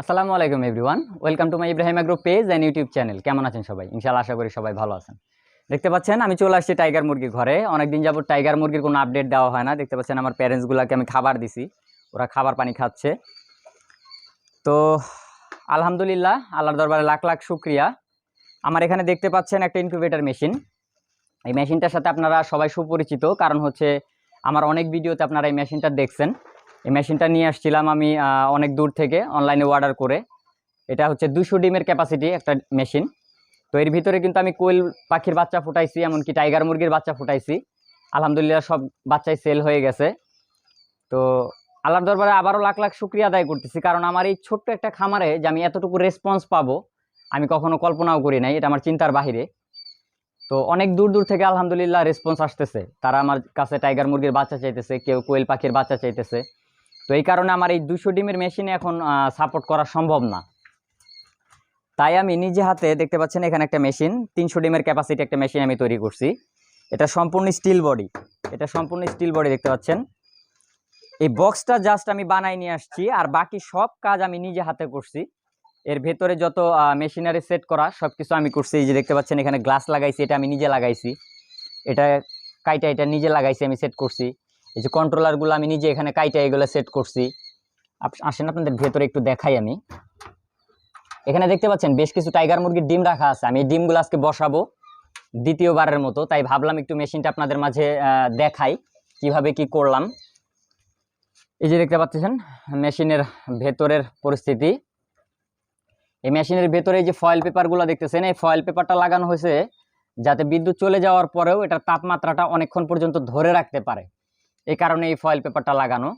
আসসালামু আলাইকুম everyone. Welcome to my Ibrahim agro page and YouTube channel. কেমন আছেন সবাই? ইনশাআল্লাহ আশা করি সবাই ভালো আছেন। দেখতে পাচ্ছেন, আমি চলে আসছি টাইগার মুরগির ঘরে। অনেকদিন যাবত টাইগার মুরগির কোনো আপডেট দেওয়া হয় না। দেখতে পাচ্ছেন আমার প্যারেন্টসগুলোকে আমি খাবার দিছি। ওরা খাবার পানি খাচ্ছে। তো, আলহামদুলিল্লাহ, আল্লাহর দরবারে লাখ লাখ শুক্রিয়া। আমার এখানে দেখতে পাচ্ছেন একটা ইনকিউবেটর মেশিন এই মেশিনটার সাথে আপনারা সবাই সুপরিচিত। কারণ হচ্ছে, আমার অনেক ভিডিওতে আপনারা এই মেশিনটা দেখছেন। এই মেশিনটা নিয়ে আসছিলাম আমি অনেক দূর থেকে অনলাইনে অর্ডার করে। এটা হচ্ছে দুশো ডিমের ক্যাপাসিটি একটা মেশিন। তো এর ভিতরে কিন্তু আমি কোয়েল পাখির বাচ্চা ফুটাইছি, এমনকি টাইগার মুরগির বাচ্চা ফুটাইছি। আলহামদুলিল্লাহ সব বাচ্চাই সেল হয়ে গেছে। তো আল্লাহর দরবারে আবারও লাখ লাখ শুক্রিয়া আদায় করতেছি, কারণ আমার এই ছোট্ট একটা খামারে যে আমি এতটুকু রেসপন্স পাবো, আমি কখনো কল্পনাও করি নাই, এটা আমার চিন্তার বাহিরে। তো অনেক দূর দূর থেকে আলহামদুলিল্লাহ রেসপন্স আসতেছে। তারা আমার কাছে টাইগার মুরগির বাচ্চা চাইতেছে, কেউ কোয়েল পাখির বাচ্চা চাইতেছে। তো এই কারণে আমার এই দুশো ডিমের মেশিনে এখন সাপোর্ট করা সম্ভব না। তাই আমি নিজে হাতে দেখতে পাচ্ছেন এখানে একটা মেশিন, তিনশো ডিমের ক্যাপাসিটি একটা মেশিন আমি তৈরি করছি। এটা সম্পূর্ণ স্টিল বডি এটা সম্পূর্ণ স্টিল বডি দেখতে পাচ্ছেন। এই বক্সটা জাস্ট আমি বানাই নিয়ে আসছি, আর বাকি সব কাজ আমি নিজে হাতে করছি। এর ভেতরে যত মেশিনারি সেট করা সব কিছু আমি করছি। এই যে দেখতে পাচ্ছেন এখানে গ্লাস লাগাইছি, এটা আমি নিজে লাগাইছি। এটা কাইটা, এটা নিজে লাগাইছি, আমি সেট করছি। এই যে কন্ট্রোলারগুলো আমি নিজে এখানে কাইটা এগুলো সেট করছি। আসেন আপনাদের ভেতরে একটু দেখাই আমি। এখানে দেখতে পাচ্ছেন বেশ কিছু টাইগার মুরগির ডিম রাখা আছে। আমি এই ডিমগুলো আজকে বসাবো দ্বিতীয়বারের মতো। তাই ভাবলাম একটু মেশিনটা আপনাদের মাঝে দেখাই কীভাবে কি করলাম। এই যে দেখতে পাচ্ছেন মেশিনের ভেতরের পরিস্থিতি। এই মেশিনের ভেতরে যে ফয়েল পেপারগুলো দেখতেছেন, এই ফয়েল পেপারটা লাগানো হয়েছে যাতে বিদ্যুৎ চলে যাওয়ার পরেও এটার তাপমাত্রাটা অনেকক্ষণ পর্যন্ত ধরে রাখতে পারে। এই কারণে এই ফয়েল পেপারটা লাগানো।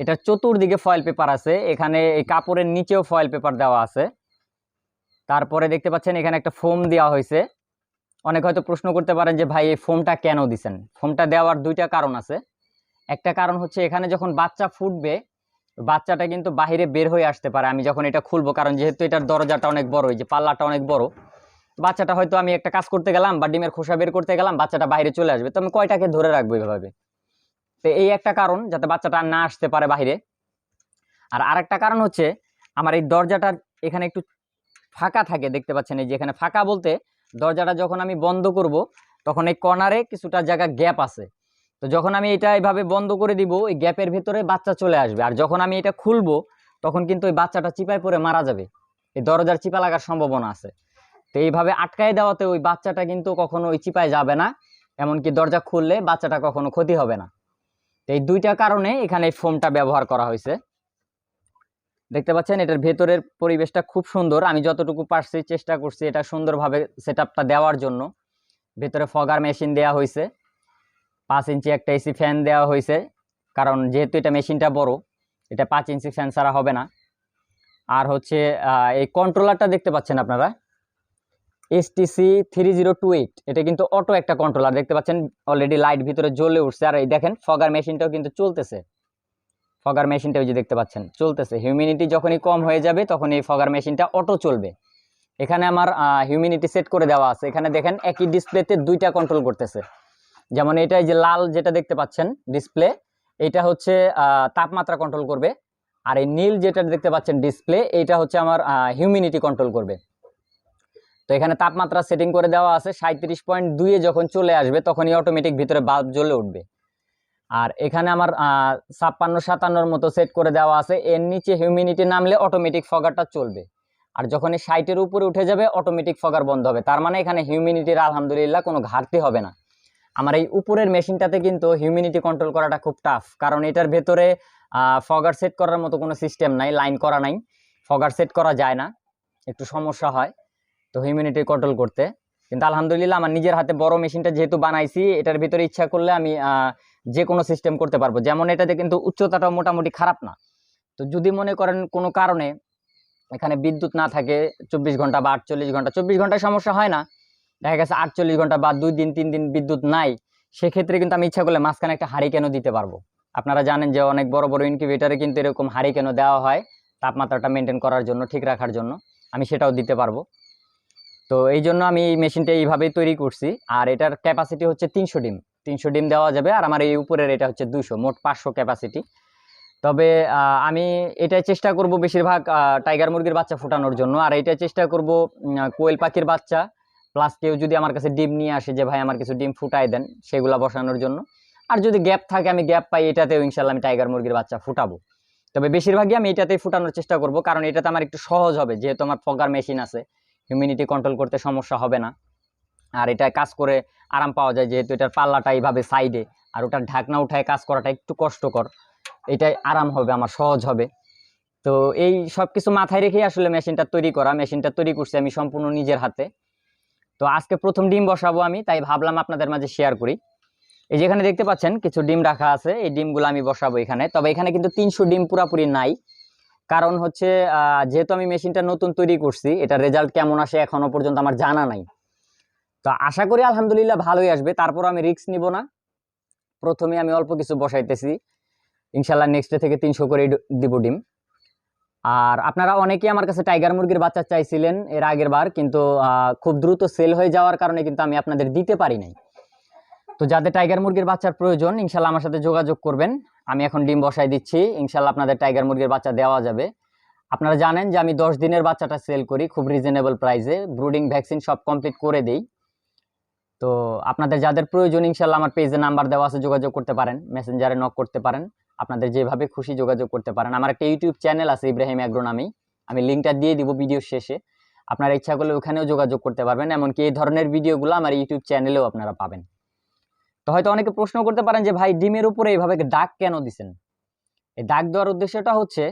এটার চতুর্দিকে ফয়েল পেপার আছে, এখানে এই কাপড়ের নিচেও ফয়েল পেপার দেওয়া আছে। তারপরে দেখতে পাচ্ছেন এখানে একটা ফোম দেওয়া হয়েছে। অনেক হয়তো প্রশ্ন করতে পারেন যে, ভাই, এই ফোমটা কেন দিছেন? ফোমটা দেওয়ার দুইটা কারণ আছে। একটা কারণ হচ্ছে, এখানে যখন বাচ্চা ফুটবে, বাচ্চাটা কিন্তু বাইরে বের হয়ে আসতে পারে। আমি যখন এটা খুলবো, কারণ যেহেতু এটার দরজাটা অনেক বড়, এই যে পাল্লাটা অনেক বড়, বাচ্চাটা হয়তো আমি একটা কাজ করতে গেলাম বা ডিমের খোসা বের করতে গেলাম, বাচ্চাটা বাইরে চলে আসবে। তো আমি কয়টাকে ধরে রাখব এভাবে? তো এই একটা কারণ যাতে বাচ্চাটা না আসতে পারে বাইরে আর আরেকটা কারণ হচ্ছে, আমার এই দরজাটার এখানে একটু ফাঁকা থাকে, দেখতে পাচ্ছেন এই যে এখানে ফাঁকা বলতে, দরজাটা যখন আমি বন্ধ করব, তখন এই কর্নারে কিছুটা জায়গা গ্যাপ আছে। তো যখন আমি এটা এইভাবে বন্ধ করে দিব এই গ্যাপের ভেতরে বাচ্চা চলে আসবে। আর যখন আমি এটা খুলবো, তখন কিন্তু ওই বাচ্চাটা চিপায় পড়ে মারা যাবে। এই দরজার চিপা লাগার সম্ভাবনা আছে। তো এইভাবে আটকায় দেওয়াতে ওই বাচ্চাটা কিন্তু কখনো ওই চিপায় যাবে না, এমনকি দরজা খুললে বাচ্চাটা কখনো ক্ষতি হবে না। তো এই দুইটা কারণে এখানে এই ফোমটা ব্যবহার করা হয়েছে। দেখতে পাচ্ছেন, এটার ভেতরের পরিবেশটা খুব সুন্দর। আমি যতটুকু পারছি চেষ্টা করছি এটা সুন্দরভাবে সেট দেওয়ার জন্য। ভেতরে ফগার মেশিন দেওয়া হয়েছে। পাঁচ ইঞ্চি একটা এসি ফ্যান দেওয়া হয়েছে। কারণ যেহেতু এটা মেশিনটা বড়, এটা পাঁচ ইঞ্চি ফ্যান ছাড়া হবে না। আর হচ্ছে এই কন্ট্রোলারটা দেখতে পাচ্ছেন আপনারা? STC three zero two eight এটা কিন্তু অটো একটা কন্ট্রোলার দেখতে পাচ্ছেন? অলরেডি লাইট ভিতরে জ্বলে উঠছে। আর এই দেখেন ফগার মেশিনটাও কিন্তু চলতেছে। ফগার মেশিনটা ওই যে দেখতে পাচ্ছেন, চলতেছে। হিউমিনিটি যখনই কম হয়ে যাবে তখন এই ফগার মেশিনটা অটো চলবে। এখানে আমার হিউমিনিটি সেট করে দেওয়া আছে। এখানে দেখেন, একই ডিসপ্লেতে দুইটা কন্ট্রোল করতেছে। যেমন এটা যে লাল যেটা দেখতে পাচ্ছেন ডিসপ্লে এটা হচ্ছে তাপমাত্রা কন্ট্রোল করবে। আর এই নীল যেটা দেখতে পাচ্ছেন ডিসপ্লে এটা হচ্ছে আমার হিউমিনিটি কন্ট্রোল করবে। তো এখানে তাপমাত্রা সেটিং করে দেওয়া আছে সাঁত্রিশ পয়েন্ট দুইয়ে যখন চলে আসবে, তখনই অটোমেটিক ভিতরে বাল্ব জ্বলে উঠবে। আর এখানে আমার ছাপ্পান্ন সাতান্নর মতো সেট করে দেওয়া আছে। এর নিচে হিউমিনিটি নামলে অটোমেটিক ফগারটা চলবে। আর যখন এই সাইটের উপরে উঠে যাবে অটোমেটিক ফগার বন্ধ হবে। তার মানে এখানে হিউমিনিটির আলহামদুলিল্লাহ কোনো ঘাটতি হবে না। আমার এই উপরের মেশিনটাতে কিন্তু হিউমিনিটি কন্ট্রোল করাটা খুব টাফ কারণ এটার ভেতরে ফগার সেট করার মতো কোনো সিস্টেম নাই লাইন করা নাই। ফগার সেট করা যায় না। একটু সমস্যা হয়। তো হিউমিনিটি কন্ট্রোল করতে। কিন্তু আলহামদুলিল্লাহ আমার নিজের হাতে বড় মেশিনটা যেহেতু বানাইছি, এটার ভিতরে ইচ্ছা করলে আমি যে কোনো সিস্টেম করতে পারব। যেমন এটাতে কিন্তু উচ্চতাটা মোটামুটি খারাপ না। তো যদি মনে করেন কোনো কারণে এখানে বিদ্যুৎ না থাকে, চব্বিশ ঘণ্টা বা আটচল্লিশ ঘণ্টা, চব্বিশ ঘন্টায় সমস্যা হয় না। দেখা গেছে আটচল্লিশ ঘণ্টা বা দুই দিন, তিন দিন বিদ্যুৎ নাই। সেক্ষেত্রে কিন্তু আমি ইচ্ছা করলে মাঝখানে একটা হারিকেনও দিতে পারব। আপনারা জানেন যে অনেক বড় বড় ইনকিউবেটারে কিন্তু এরকম হারিকেনও দেওয়া হয়, তাপমাত্রাটা মেনটেন করার জন্য, ঠিক রাখার জন্য। আমি সেটাও দিতে পারব। তো এই জন্য আমি এই মেশিনটা এইভাবেই তৈরি করছি। আর এটার ক্যাপাসিটি হচ্ছে তিনশো ডিম। তিনশো ডিম দেওয়া যাবে আর আমার এই উপরের এটা হচ্ছে দুশো, মোট পাঁচশো ক্যাপাসিটি তবে আমি এটাই চেষ্টা করব বেশিরভাগ টাইগার মুরগির বাচ্চা ফোটানোর জন্য। আর এটাই চেষ্টা করব কোয়েল পাখির বাচ্চা। প্লাস কেউ যদি আমার কাছে ডিম নিয়ে আসে যে, ভাই, আমার কিছু ডিম ফুটাই দেন সেগুলা বসানোর জন্য। আর যদি গ্যাপ থাকে, আমি গ্যাপ পাই, এটাতেও ইনশাল্লাহ আমি টাইগার মুরগির বাচ্চা ফুটাবো। তবে বেশিরভাগই আমি এটাতেই ফুটানোর চেষ্টা করব, কারণ এটাতে আমার একটু সহজ হবে, যেহেতু আমার ফগার মেশিন আছে। হিউমিনিটি কন্ট্রোল করতে সমস্যা হবে না। আর এটা কাজ করে আরাম পাওয়া যায়, যেহেতু এটার পাল্লাটা এইভাবে সাইডে আর ওটার ঢাকনা উঠায় কাজ করাটা একটু কষ্টকর। এটাই আরাম হবে, আমার সহজ হবে। তো এই সব কিছু মাথায় রেখেই আসলে মেশিনটা তৈরি করা। মেশিনটা তৈরি করছি আমি সম্পূর্ণ নিজের হাতে। তো আজকে প্রথম ডিম বসাবো আমি, তাই ভাবলাম আপনাদের মাঝে শেয়ার করি। এই যেখানে দেখতে পাচ্ছেন, কিছু ডিম রাখা আছে, এই ডিমগুলো আমি বসাবো এখানে। তবে এখানে কিন্তু তিনশো ডিম পুরাপুরি নাই। কারণ হচ্ছে যেহেতু আমি মেশিনটা নতুন তৈরি করছি এটা রেজাল্ট কেমন আসে এখনও পর্যন্ত আমার জানা নাই। তো আশা করি আলহামদুলিল্লাহ ভালোই আসবে তারপর আমি রিস্ক নিব না। প্রথমে আমি অল্প কিছু বসাইতেছি। ইনশাল্লাহ নেক্সট ডে থেকে তিনশো করে দিব ডিম। আর আপনারা অনেকেই আমার কাছে টাইগার মুরগির বাচ্চা চাইছিলেন এর আগের বার, কিন্তু খুব দ্রুত সেল হয়ে যাওয়ার কারণে কিন্তু আমি আপনাদের দিতে পারি নাই। তো যাদের টাইগার মুরগির বাচ্চার প্রয়োজন ইনশাল্লাহ আমার সাথে যোগাযোগ করবেন। আমি এখন ডিম বসাই দিচ্ছি। ইনশাল্লাহ আপনাদের টাইগার মুরগির বাচ্চা দেওয়া যাবে। আপনারা জানেন যে আমি দশ দিনের বাচ্চাটা সেল করি খুব রিজনেবল প্রাইসে ব্রুডিং ভ্যাকসিন সব কমপ্লিট করে দিই। তো আপনাদের যাদের প্রয়োজন ইনশাল্লাহ আমার পেজে নাম্বার দেওয়া আছে, যোগাযোগ করতে পারেন মেসেঞ্জারে নক করতে পারেন। আপনাদের যেভাবে খুশি যোগাযোগ করতে পারেন। আমার একটা ইউটিউব চ্যানেল আছে ইব্রাহিম অ্যাগ্রো নামেই। আমি লিঙ্কটা দিয়ে দিব ভিডিও শেষে। আপনারা ইচ্ছা করলে ওখানেও যোগাযোগ করতে পারবেন। এমনকি এই ধরনের ভিডিওগুলো আমার ইউটিউব চ্যানেলেও আপনারা পাবেন। হয়তো অনেকে প্রশ্ন করতে পারেন যে, ভাই, ডিমের উপরে এইভাবে দাগ কেন দিছেন? এই দাগ দেওয়ার উদ্দেশ্যটা হচ্ছে,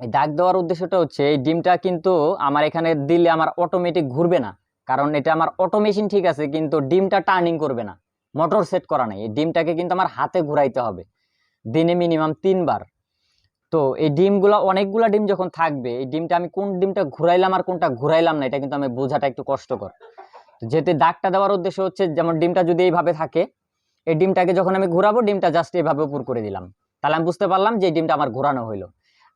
এই দাগ দেওয়ার উদ্দেশ্যটা হচ্ছে, এই ডিমটা কিন্তু আমার এখানে দিলে আমার অটোমেটিক ঘুরবে না। কারণ এটা আমার অটো মেশিন ঠিক আছে, কিন্তু ডিমটা টার্নিং করবে না। মোটর সেট করা নাই। এই ডিমটাকে কিন্তু আমার হাতে ঘুরাইতে হবে। দিনে মিনিমাম তিনবার। তো এই ডিমগুলা, অনেকগুলা ডিম যখন থাকবে, এই ডিমটা আমি কোন ডিমটা ঘুরাইলাম আর কোনটা ঘুরাইলাম না, এটা কিন্তু আমি বোঝাটা একটু কষ্টকর। তো যেহেতু দাগটা দেওয়ার উদ্দেশ্য হচ্ছে, যেমন ডিমটা যদি এইভাবে থাকে এই ডিমটাকে যখন আমি ঘুরাবো, ডিমটা জাস্ট এইভাবে উপর করে দিলাম। তাহলে আমি বুঝতে পারলাম যে ডিমটা আমার ঘোরানো হইল।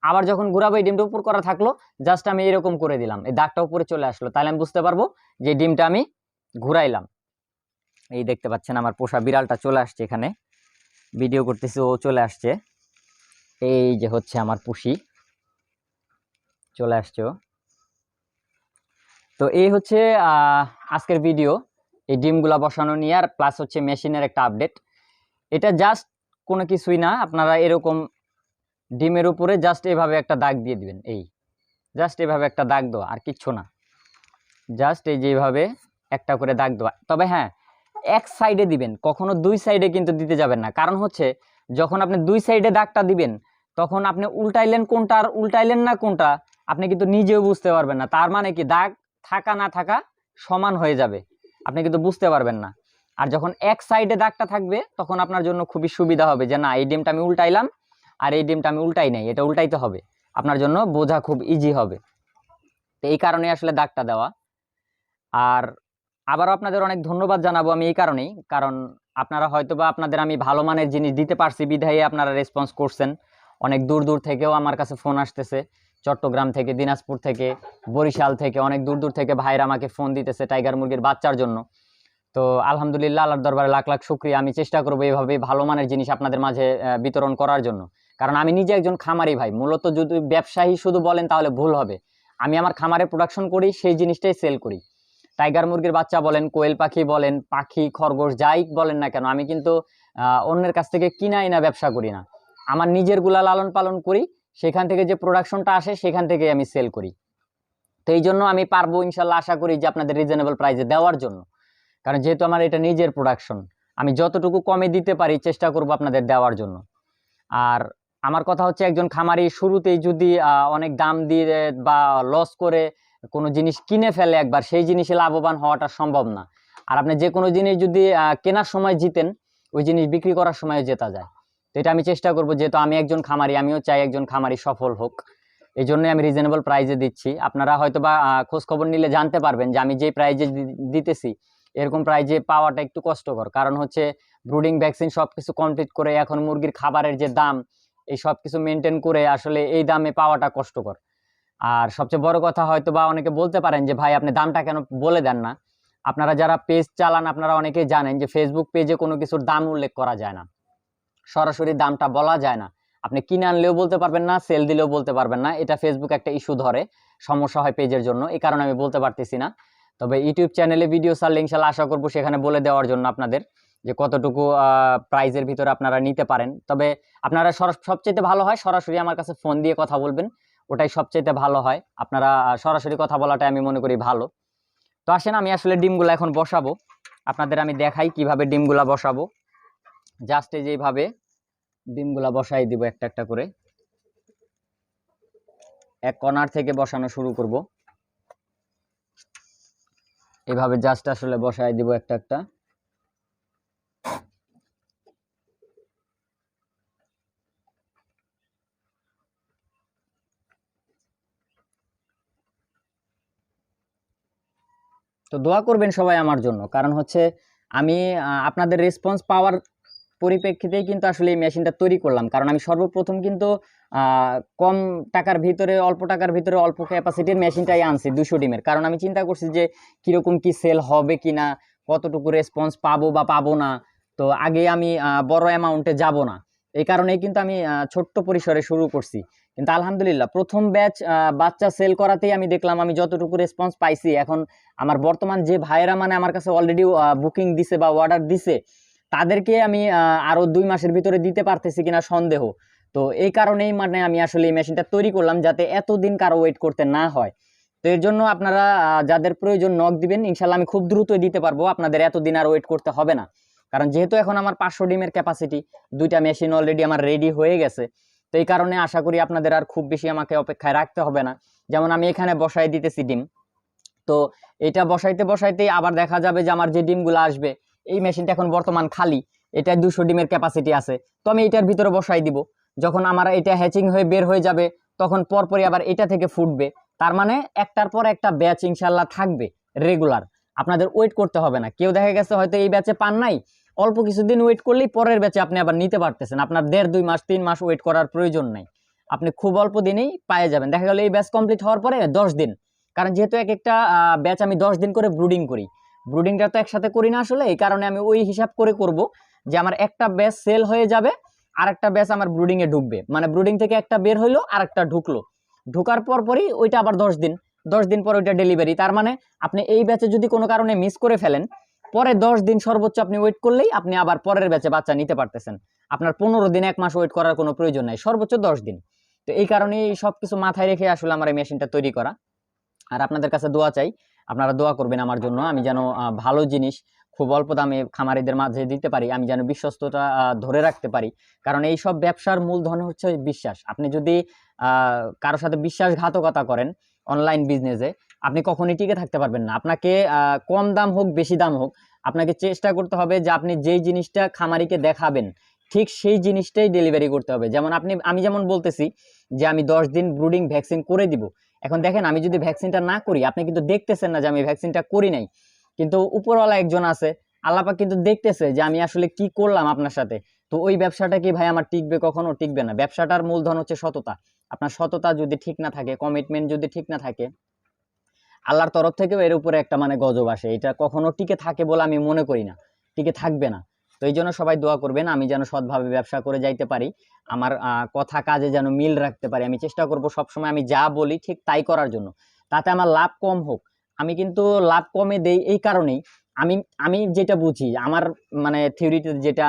আবার যখন ঘুরাবো, এই ডিমটা উপর করা থাকল জাস্ট আমি এরকম করে দিলাম। এই দাগটা উপরে চলে আসলো। তাহলে আমি বুঝতে পারব যে ডিমটা আমি ঘুরাইলাম। এই দেখতে পাচ্ছেন আমার পোষা বিড়ালটা চলে আসছে এখানে। ভিডিও করতেছি, ও চলে আসছে। এই যে হচ্ছে আমার পুষি। চলে আসছে। তো এই হচ্ছে আজকের ভিডিও। এই ডিমগুলা বসানো নিয়ে, আর প্লাস হচ্ছে মেশিনের একটা আপডেট এটা জাস্ট কোনো কিছুই না, আপনারা এরকম ডিমের উপরে জাস্ট এভাবে একটা দাগ দিয়ে দিবেন, এই। জাস্ট এভাবে একটা দাগ দেওয়া, আর কিচ্ছু না। জাস্ট এই যেভাবে একটা করে দাগ দেওয়া। তবে হ্যাঁ এক সাইডে দিবেন, কখনো দুই সাইডে কিন্তু দিতে যাবেন না। কারণ হচ্ছে, যখন আপনি দুই সাইডে দাগটা দিবেন, তখন আপনি উল্টাইলেন কোনটা আর উল্টাইলেন না কোনটা, আপনি কিন্তু নিজেও বুঝতে পারবেন না। তার মানে কি, দাগ থাকা না থাকা সমান হয়ে যাবে। আপনি কিন্তু বুঝতে পারবেন না। আর যখন এক সাইডে দাগটা থাকবে, তখন আপনার জন্য খুবই সুবিধা হবে যে, না, এই ডিমটা আমি উল্টাইলাম, আর এই ডিমটা আমি উল্টাই নাই, এটা উল্টাইতে হবে। আপনার জন্য বোঝা খুব ইজি হবে। তো এই কারণে আসলে দাগটা দেওয়া। আর আবারও আপনাদের অনেক ধন্যবাদ জানাব আমি এই কারণেই, কারণ আপনারা হয়তোবা আপনাদের আমি ভালো মানের জিনিস দিতে পারছি, বিধায় আপনারা রেসপন্স করছেন। অনেক দূর দূর থেকেও আমার কাছে ফোন আসতেছে। চট্টগ্রাম থেকে, দিনাজপুর থেকে, বরিশাল থেকে, অনেক দূর দূর থেকে ভাইরা আমাকে ফোন দিতেছে টাইগার মুরগির বাচ্চার জন্য। তো আলহামদুলিল্লাহ আল্লাহর দরবারে লাখ লাখ শুক্রিয়া। আমি চেষ্টা করব এইভাবে ভালো মানের জিনিস আপনাদের মাঝে বিতরণ করার জন্য। কারণ আমি নিজে একজন খামারি ভাই। মূলত যদি ব্যবসায়ী শুধু বলেন তাহলে ভুল হবে। আমি আমার খামারে প্রোডাকশন করি, সেই জিনিসটাই সেল করি। টাইগার মুরগির বাচ্চা বলেন, কোয়েল পাখি বলেন, পাখি, খরগোশ, যাই বলেন না কেন, আমি কিন্তু অন্যের কাছ থেকে কিনাই না ব্যবসা করি না। আমার নিজেরগুলা লালন পালন করি সেখান থেকে যে প্রোডাকশনটা আসে, সেখান থেকে আমি সেল করি। তো এই জন্য আমি পারব ইনশাল্লাহ, আশা করি যে আপনাদের রিজনেবল প্রাইসে দেওয়ার জন্য। কারণ যেহেতু আমার এটা নিজের প্রোডাকশন আমি যতটুকু কমে দিতে পারি, চেষ্টা করব আপনাদের দেওয়ার জন্য। আর আমার কথা হচ্ছে, একজন খামারি শুরুতেই যদি অনেক দাম দিয়ে বা লস করে কোনো জিনিস কিনে ফেলে একবার, সেই জিনিসে লাভবান হওয়াটা সম্ভব না। আর আপনি যে কোনো জিনিস যদি কেনার সময় জিতেন, ওই জিনিস বিক্রি করার সময় জেতা যায়। তো এটা আমি চেষ্টা করব, যেহেতু আমি একজন খামারি, আমিও চাই একজন খামারি সফল হোক। এই জন্যই আমি রিজনেবল প্রাইজে দিচ্ছি। আপনারা হয়তো বা খোঁজ খবর নিলে জানতে পারবেন যে আমি যে প্রাইজে দিতেছি, এরকম প্রাইজে পাওয়াটা একটু কষ্টকর। কারণ হচ্ছে ব্রুডিং ভ্যাকসিন সব কিছু কমপ্লিট করে এখন মুরগির খাবারের যে দাম, এই সব কিছু মেনটেন করে আসলে এই দামে পাওয়াটা কষ্টকর। আর সবচেয়ে বড় কথা হয়তো বা অনেকে বলতে পারেন যে, ভাই, আপনি দামটা কেন বলে দেন না? আপনারা যারা পেজ চালান, আপনারা অনেকেই জানেন যে ফেসবুক পেজে কোনো কিছুর দাম উল্লেখ করা যায় না। সরাসরি দামটা বলা যায় না। আপনি কিনে আনলেও বলতে পারবেন না সেল দিলেও বলতে পারবেন না। এটা ফেসবুক একটা ইস্যু ধরে সমস্যা হয় পেজের জন্য। এই কারণে আমি বলতে পারতেছি না। তবে ইউটিউব চ্যানেলে ভিডিও ছাড়লে ইনশাল্লাহ আশা করব সেখানে বলে দেওয়ার জন্য আপনাদের যে কতটুকু প্রাইজের ভিতরে আপনারা নিতে পারেন। তবে আপনারা সবচেয়ে ভালো হয় সরাসরি আমার কাছে ফোন দিয়ে কথা বলবেন। ওটাই সবচেয়ে ভালো হয়। আপনারা সরাসরি কথা বলাটাই আমি মনে করি ভালো। তো আসেন, আমি আসলে ডিমগুলো এখন বসাবো। আপনাদের আমি দেখাই কীভাবে ডিমগুলা বসাবো। জাস্ট এই যেভাবে ডিমগুলা বসাই দিব একটা একটা করে। এক কর্নার থেকে বসানো শুরু করব। এভাবে জাস্ট আসলে বসাই দিব একটা একটা। তো দোয়া করবেন সবাই আমার জন্য। কারণ হচ্ছে আমি আপনাদের রেসপন্স পাওয়ার পরিপ্রেক্ষিতেই কিন্তু আসলে এই মেশিনটা তৈরি করলাম। কারণ আমি সর্বপ্রথম কিন্তু কম টাকার ভিতরে, অল্প টাকার ভিতরে অল্প ক্যাপাসিটির মেশিনটাই আনছি দুশো ডিমের। কারণ আমি চিন্তা করছি যে, কীরকম কি সেল হবে কি না কতটুকু রেসপন্স পাবো বা পাবো না, তো আগে আমি বড় অ্যামাউন্টে যাব না। এই কারণেই কিন্তু আমি ছোট্ট পরিসরে শুরু করছি। কিন্তু আলহামদুলিল্লাহ, প্রথম ব্যাচ বাচ্চা সেল করাতেই আমি দেখলাম আমি যতটুকু রেসপন্স পাইছি। এখন আমার বর্তমান যে ভাইয়েরা মানে আমার কাছে অলরেডি বুকিং দিছে বা অর্ডার দিছে তাদেরকে আমি আহ, আরও দুই মাসের ভিতরে দিতে পারতেছি কিনা সন্দেহ। তো এই কারণেই মানে আমি আসলে এই মেশিনটা তৈরি করলাম যাতে এতদিন কারও ওয়েট করতে না হয়। তো এর জন্য আপনারা যাদের প্রয়োজন নক দিবেন ইনশাল্লাহ আমি খুব দ্রুতই দিতে পারব আপনাদের এতদিন আর ওয়েট করতে হবে না। কারণ যেহেতু এখন আমার পাঁচশো ডিমের ক্যাপাসিটি দুইটা মেশিন অলরেডি আমার রেডি হয়ে গেছে। তো এই কারণে আশা করি আপনাদের আর খুব বেশি আমাকে অপেক্ষায় রাখতে হবে না। যেমন আমি এখানে বসাই দিতেছি ডিম। তো এটা বসাইতে বসাইতেই আবার দেখা যাবে যে আমার যে ডিমগুলো আসবে এই মেশিনটা এখন বর্তমান খালি। এটা দুশো ডিমের ক্যাপাসিটি আছে। তো আমি এটার ভিতরে বসাই দিব। যখন আমার এটা হ্যাচিং হয়ে বের হয়ে যাবে, তখন পরপরই আবার এটা থেকে ফুটবে। তার মানে একটার পর একটা ব্যাচ ইনশাল্লাহ থাকবে রেগুলার আপনাদের ওয়েট করতে হবে না। কেউ দেখা গেছে হয়তো এই ব্যাচে পান নাই। অল্প কিছুদিন ওয়েট করলেই পরের ব্যাচে আপনি আবার নিতে পারতেছেন। আপনার দেড়, দুই মাস, তিন মাস ওয়েট করার প্রয়োজন নাই। আপনি খুব অল্প দিনেই পায়ে যাবেন। দেখা গেল এই ব্যাচ কমপ্লিট হওয়ার পরে দশ দিন। কারণ যেহেতু এক একটা ব্যাচ আমি দশ দিন করে ব্রুডিং করি। ব্রুডিংটা তো একসাথে করি না আসলে, এই কারণে আমি ওই হিসাব করে করব যে আমার একটা ব্যাচ সেল হয়ে যাবে আর একটা ব্যাচ আমার ব্রুডিং এ ঢুকবে। মানে ব্রুডিং থেকে একটা বের হইল আর একটা ঢুকলো। ঢুকার পর পরই ওইটা আবার দশ দিন। দশ দিন পর ওইটা ডেলিভারি তার মানে আপনি এই ব্যাচে যদি কোনো কারণে মিস করে ফেলেন, পরে দশ দিন সর্বোচ্চ আপনি ওয়েট করলেই আপনি আবার পরের ব্যাচে বাচ্চা নিতে পারতেছেন। আপনার পনেরো দিন, এক মাস ওয়েট করার কোনো প্রয়োজন নাই। সর্বোচ্চ দশ দিন। তো এই কারণেই সব কিছু মাথায় রেখে আসলে আমার এই মেশিনটা তৈরি করা। আর আপনাদের কাছে দোয়া চাই আপনারা দোয়া করবেন আমার জন্য। আমি যেন ভালো জিনিস খুব অল্প দামে খামারিদের মাঝে দিতে পারি, আমি যেন বিশ্বস্ততা ধরে রাখতে পারি। কারণ এই সব ব্যবসার মূলধন হচ্ছে বিশ্বাস। আপনি যদি কারোর সাথে বিশ্বাসঘাতকতা করেন অনলাইন বিজনেসে আপনি কখনই টিকে থাকতে পারবেন না। আপনাকে কম দাম হোক, বেশি দাম হোক, আপনাকে চেষ্টা করতে হবে যে আপনি যেই জিনিসটা খামারিকে দেখাবেন, ঠিক সেই জিনিসটাই ডেলিভারি করতে হবে। যেমন আপনি, আমি যেমন বলতেছি যে আমি দশ দিন ব্রুডিং ভ্যাকসিন করে দিব এখন দেখেন আমি যদি ভ্যাকসিনটা না করি, আপনি কিন্তু দেখতেছেন না যে আমি ভ্যাকসিনটা করি নাই। কিন্তু উপরওয়ালা একজন আছে আল্লাপাক কিন্তু দেখতেছে যে আমি আসলে কি করলাম আপনার সাথে। তো ওই ব্যবসাটা কি ভাই আমার টিকবে কখনো? টিকবে না। ব্যবসাটার মূলধন হচ্ছে সততা। আপনার সততা যদি ঠিক না থাকে কমিটমেন্ট যদি ঠিক না থাকে, আল্লাহর তরফ থেকেও এর উপরে একটা মানে গজব আসে। এটা কখনো টিকে থাকে বলে আমি মনে করি না। টিকে থাকবে না। তো এই জন্য সবাই দোয়া করবেন, আমি যেন সৎভাবে ব্যবসা করে যাইতে পারি। আমার কথা কাজে যেন মিল রাখতে পারি। আমি চেষ্টা করব সবসময় আমি যা বলি ঠিক তাই করার জন্য। তাতে আমার লাভ কম হোক। আমি কিন্তু লাভ কমে দেই এই কারণেই। আমি আমি যেটা বুঝি, আমার মানে থিওরিতে যেটা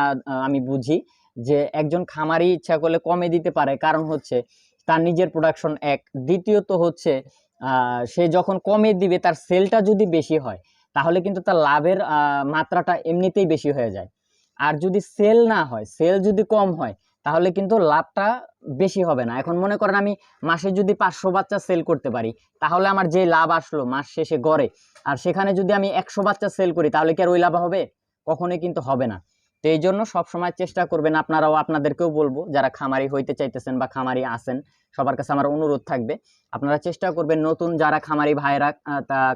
আমি বুঝি যে একজন খামারি ইচ্ছা করলে কমে দিতে পারে। কারণ হচ্ছে তার নিজের প্রোডাকশন এক। দ্বিতীয়ত হচ্ছে সে যখন কমে দিবে, তার সেলটা যদি বেশি হয়, তাহলে কিন্তু তার লাভের মাত্রাটা এমনিতেই বেশি হয়ে যায়। আর যদি সেল না হয় সেল যদি কম হয়, তাহলে কিন্তু লাভটা বেশি হবে না। এখন মনে করেন আমি মাসে যদি পাঁচশো বাচ্চা সেল করতে পারি, তাহলে আমার যে লাভ আসলো মাস শেষে গড়ে, আর সেখানে যদি আমি একশো বাচ্চা সেল করি, তাহলে কি আর ওই লাভ হবে? কখনোই কিন্তু হবে না। তো এই জন্য সবসময় চেষ্টা করবেন আপনারাও আপনাদেরকেও বলব, যারা খামারি হইতে চাইতেছেন বা খামারি আছেন, সবার কাছে আমার অনুরোধ থাকবে। আপনারা চেষ্টা করবেন নতুন যারা খামারি ভাইয়েরা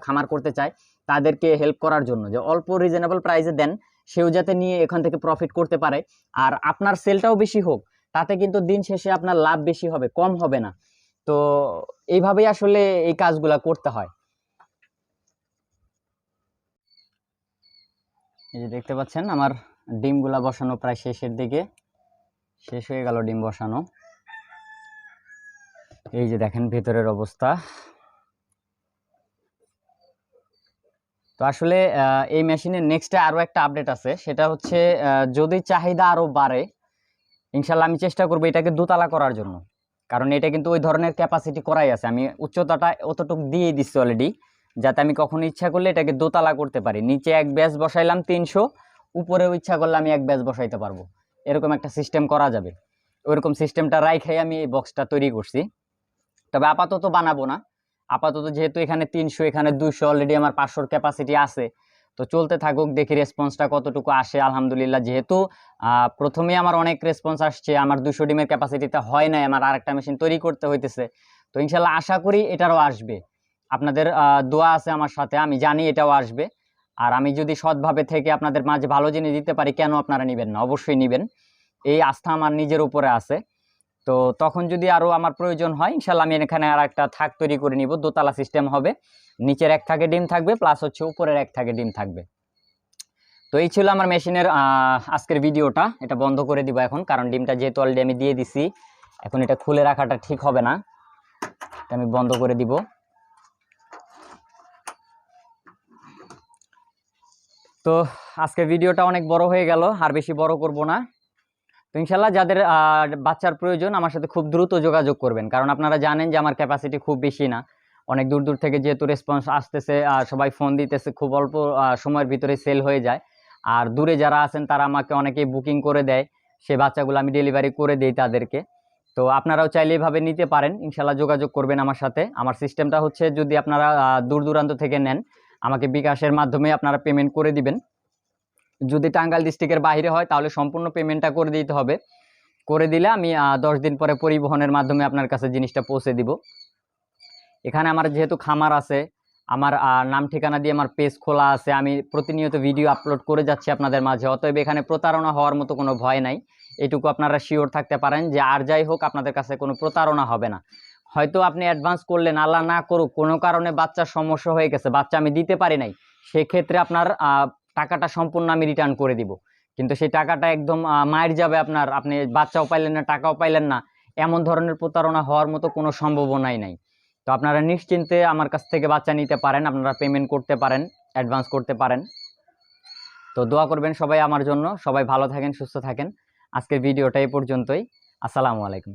খামার করতে চায়, তাদেরকে হেল্প করার জন্য। যে অল্প রিজনেবল প্রাইসে দেন সেও যাতে নিয়ে এখান থেকে প্রফিট করতে পারে। আর আপনার সেলটাও বেশি হোক, তাতে কিন্তু দিন শেষে আপনার লাভ বেশি হবে, কম হবে না। তো এইভাবেই আসলে এই কাজগুলা করতে হয়। এই যে দেখতে পাচ্ছেন, আমার ডিমগুলা বসানো প্রায় শেষের দিকে। শেষ হয়ে গেল ডিম বসানো। এই যে দেখেন ভেতরের অবস্থা। তো আসলে এই মেশিনের নেক্সটে আরও একটা আপডেট আছে। সেটা হচ্ছে যদি চাহিদা আরও বাড়ে, ইনশাল্লাহ আমি চেষ্টা করব এটাকে দোতলা করার জন্য। কারণ এটা কিন্তু ওই ধরনের ক্যাপাসিটি করাই আছে। আমি উচ্চতাটা অতটুকু দিয়ে দিচ্ছি অলরেডি যাতে আমি কখনো ইচ্ছা করলে এটাকে দোতলা করতে পারি। নিচে এক ব্যাস বসাইলাম তিনশো, উপরেও ইচ্ছা করলে আমি এক ব্যাস বসাইতে পারব। এরকম একটা সিস্টেম করা যাবে। ওইরকম সিস্টেমটা রাইখাই আমি এই বক্সটা তৈরি করছি। তবে আপাতত বানাবো না। আপাতত যেহেতু এখানে তিনশো, এখানে দুশো অলরেডি আমার পাঁচশোর ক্যাপাসিটি আছে। তো চলতে থাকুক, দেখি রেসপন্সটা কতটুকু আসে, আলহামদুলিল্লাহ। যেহেতু প্রথমে আমার অনেক রেসপন্স আসছে, আমার দুশো ডিমের ক্যাপাসিটিতে হয় নাই, আমার আরেকটা মেশিন তৈরি করতে হইতেছে। তো ইনশাল্লাহ আশা করি এটারও আসবে। আপনাদের দোয়া আছে আমার সাথে, আমি জানি এটাও আসবে। আর আমি যদি সৎভাবে থেকে আপনাদের মাঝে ভালো জিনিস দিতে পারি, কেন আপনারা নেবেন না? অবশ্যই নেবেন। এই আস্থা আমার নিজের উপরে আছে। তো তখন যদি আরও আমার প্রয়োজন হয় ইনশাল্লাহ আমি এখানে আর একটা থাক তৈরি করে নিব। দোতলা সিস্টেম হবে। নিচের এক থাকে ডিম থাকবে প্লাস হচ্ছে উপরের এক থাকে ডিম থাকবে। তো এই ছিল আমার মেশিনের আজকের ভিডিওটা। এটা বন্ধ করে দিব এখন, কারণ ডিমটা যেহেতু অলরেডি আমি দিয়ে দিছি, এখন এটা খুলে রাখাটা ঠিক হবে না। এটা আমি বন্ধ করে দিব। তো আজকের ভিডিওটা অনেক বড় হয়ে গেল, আর বেশি বড় করব না। তো ইনশাল্লাহ যাদের বাচ্চার প্রয়োজন আমার সাথে খুব দ্রুত যোগাযোগ করবেন। কারণ আপনারা জানেন যে আমার ক্যাপাসিটি খুব বেশি না। অনেক দূর দূর থেকে যেহেতু রেসপন্স আসতেছে সবাই ফোন দিতেছে, খুব অল্প সময়ের ভিতরে সেল হয়ে যায়। আর দূরে যারা আছেন তারা আমাকে অনেকেই বুকিং করে দেয়। সে বাচ্চাগুলো আমি ডেলিভারি করে দিই তাদেরকে। তো আপনারাও চাইলে এভাবে নিতে পারেন। ইনশাল্লাহ যোগাযোগ করবেন আমার সাথে। আমার সিস্টেমটা হচ্ছে যদি আপনারা দূর দূরান্ত থেকে নেন, আমাকে বিকাশের মাধ্যমে আপনারা পেমেন্ট করে দিবেন। যদি টাঙ্গাইল ডিস্ট্রিক্টের বাইরে হয়, তাহলে সম্পূর্ণ পেমেন্টটা করে দিতে হবে। করে দিলে আমি দশ দিন পরে পরিবহনের মাধ্যমে আপনার কাছে জিনিসটা পৌঁছে দিব। এখানে আমার যেহেতু খামার আছে, আমার নাম ঠিকানা দিয়ে আমার পেজ খোলা আছে, আমি প্রতিনিয়ত ভিডিও আপলোড করে যাচ্ছি আপনাদের মাঝে। অতএব এখানে প্রতারণা হওয়ার মতো কোনো ভয় নাই। এটুকু আপনারা শিওর থাকতে পারেন যে আর যাই হোক, আপনাদের কাছে কোনো প্রতারণা হবে না। হয়তো আপনি অ্যাডভান্স করলেন, আল্লাহ না করুক, কোনো কারণে বাচ্চার সমস্যা হয়ে গেছে, বাচ্চা আমি দিতে পারি নাই। সেক্ষেত্রে আপনার টাকাটা সম্পূর্ণ আমি রিটার্ন করে দিব। কিন্তু সেই টাকাটা একদম মায়ের যাবে আপনার। আপনি বাচ্চাও পাইলেন না, টাকাও পাইলেন না। এমন ধরনের প্রতারণা হওয়ার মতো কোনো সম্ভাবনাই নাই। তো আপনারা নিশ্চিন্তে আমার কাছ থেকে বাচ্চা নিতে পারেন, আপনারা পেমেন্ট করতে পারেন অ্যাডভান্স করতে পারেন। তো দোয়া করবেন সবাই আমার জন্য। সবাই ভালো থাকেন, সুস্থ থাকেন। আজকের ভিডিওটা এই পর্যন্তই। আসসালামু আলাইকুম।